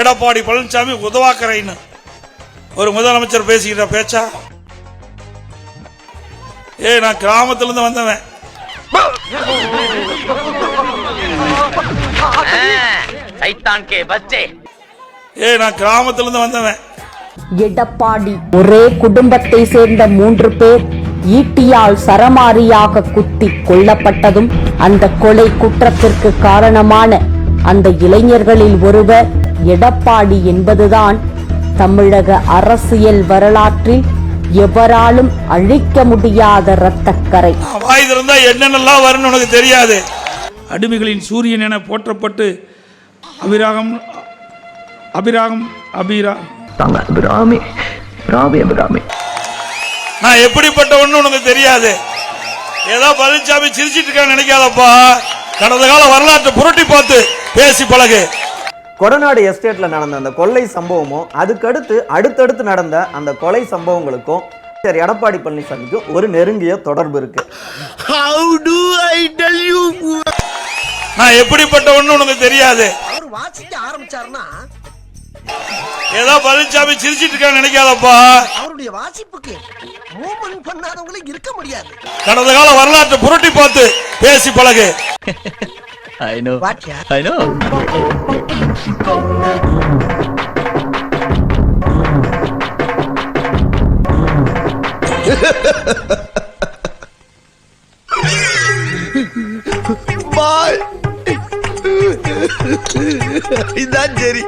எடப்பாடி பழனிசாமி உதவாக்கரைன்னு. ஒரு முதலமைச்சர் பேசிக்கிட்ட பேச்சா? ஏ நான் கிராமத்திலிருந்து வந்தவன். ஏ கே பச்சே நான் கிராமத்திலிருந்து வந்தவன். எடப்பாடி ஒரே குடும்பத்தை சேர்ந்த மூன்று பேர் ஈட்டியால் சரமாரியாக குத்தி கொல்லப்பட்டதும் அந்த கொலை குற்றத்திற்கு காரணமான அந்த இளைஞர்களில் ஒருவர் எடப்பாடி என்பதுதான் தமிழக அரசியல் வரலாற்றில் எவராலும் அழிக்க முடியாத இரத்தக்கரை. நான் வாய் திறந்தா என்னென்னலாம் வரும்னு உனக்கு தெரியாது. அடிமைகளின் சூரியன் என போற்றப்பட்டு அபிராகம் அபிராகம் அபிரா தாங்க அபிராமி ராமி அபிராமி. நான் எப்படிப்பட்டவன்னு உனக்கு தெரியாது. ஏதோ பழனிசாமி சிரிச்சிட்டு இருக்கான்னு நினைக்காதப்பா. கடந்த கால வரலாற்றை புரட்டி பார்த்து பேசி பழகு. கொடநாடு எஸ்டேட்ல நடந்த அந்த கொள்ளை சம்பவமும் அதுக்கடுத்து அடுத்தடுத்து நடந்த அந்த கொலை சம்பவங்களுக்கும் சரி எடப்பாடி பழனிசாமிக்கும் ஒரு நெருங்கிய தொடர்பு இருக்கு. நான் எப்படிப்பட்டவன்னு உனக்கு தெரியாது. அவர் வாசிக்க ஆரம்பிச்சாருன்னா? ஏதோ பழனிசாமி சிரிச்சிட்டு இருக்கான்னு நினைக்காதப்பா. அவருடைய வாசிப்புக்கு மூவ்மெண்ட் பண்ணாதவங்களும் இருக்க முடியாது. கடந்த கால வரலாற்றை புரட்டி பார்த்து பேசி பழகு. ஐ நோ ஐ நோ இதான் சரி